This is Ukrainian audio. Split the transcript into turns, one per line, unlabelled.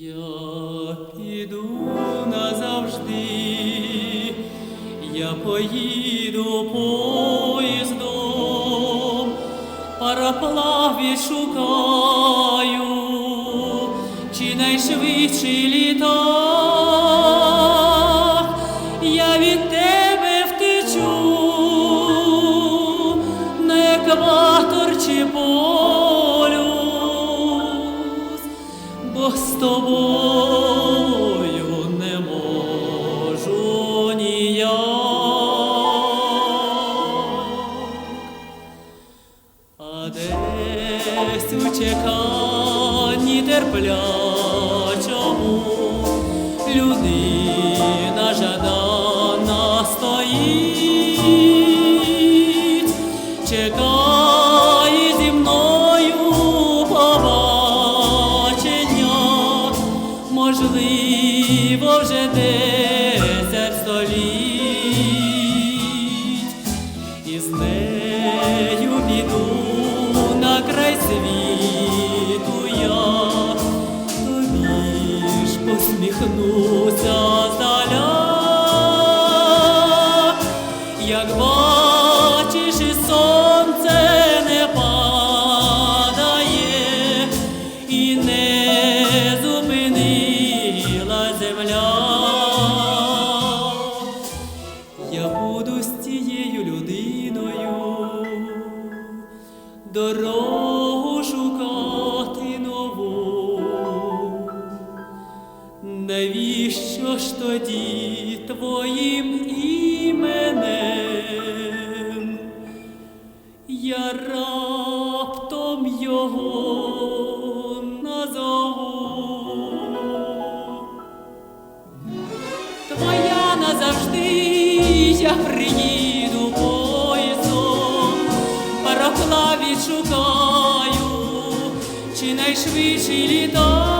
Я піду назавжди, я поїду поїздом, параплаві шукаю, чи найшвидший літак я від тебе втечу, не екватор чи по. Тобою не можу ніяк. А десь у чеканні терплячому людина жадана стоїть, чекає здаля, як бачиш, сонце не падає, і не зупинила земля. Я буду з тією людиною дорогу навіщо ж тоді твоїм іменем? Я раптом його назову. Твоя назавжди я приїду поїздом, пароплав шукаю, чи найшвидший літак.